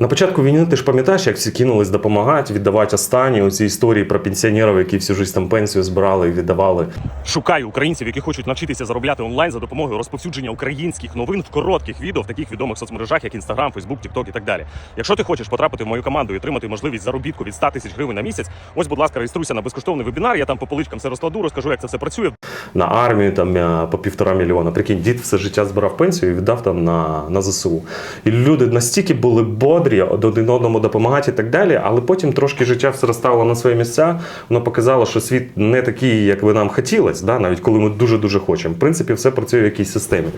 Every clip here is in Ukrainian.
На початку війни ти ж пам'ятаєш, як всі кинулись допомагати, віддавати останні оці історії про пенсіонерів, які всю життя там пенсію збирали і віддавали. Шукаю українців, які хочуть навчитися заробляти онлайн за допомогою розповсюдження українських новин в коротких відео в таких відомих соцмережах, як Instagram, Facebook, TikTok і так далі. Якщо ти хочеш потрапити в мою команду і отримати можливість заробітку від 100 тисяч гривень на місяць, ось, будь ласка, реєструйся на безкоштовний вебінар. Я там по поличкам все розкладу, розкажу, як це все працює. на армію там е, по півтора мільйона. Прикинь, дід все життя збирав пенсію і віддав там на, на ЗСУ. І люди настільки були бодрі, один одному допомагати і так далі. Але потім трошки життя все розставило на свої місця. Воно показало, що світ не такий, як би нам хотілося, да? навіть коли ми дуже дуже хочемо. В принципі, все працює в якійсь системі.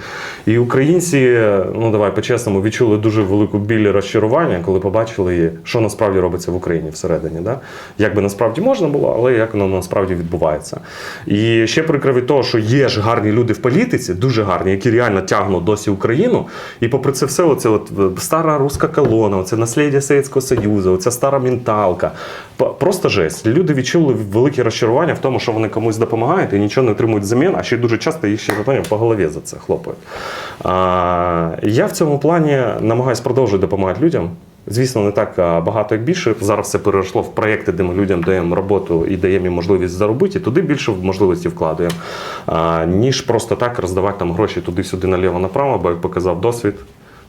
І українці, ну давай по-чесному, відчули дуже велику біль розчарування, коли побачили, що насправді робиться в Україні всередині. Да? Як би насправді можна було, але як воно насправді відбувається. І ще прикро від того, що є ж гарні люди в політиці, дуже гарні, які реально тягнуть досі Україну. І попри це все, оце от е, стара руська колона, оце наслідя Совєтського Союзу, оця стара менталка. Просто жесть. Люди відчули велике розчарування в тому, що вони комусь допомагають і нічого не отримують взамін, а ще дуже часто їх ще знаєте, по голові за це хлопають. А, я в цьому плані намагаюся продовжувати допомагати людям. Звісно, не так багато, як більше. Зараз все перейшло в проєкти, де ми людям даємо роботу і даємо їм можливість заробити, і туди більше можливості вкладаємо, ніж просто так роздавати там гроші туди-сюди наліво-направо, бо як показав досвід.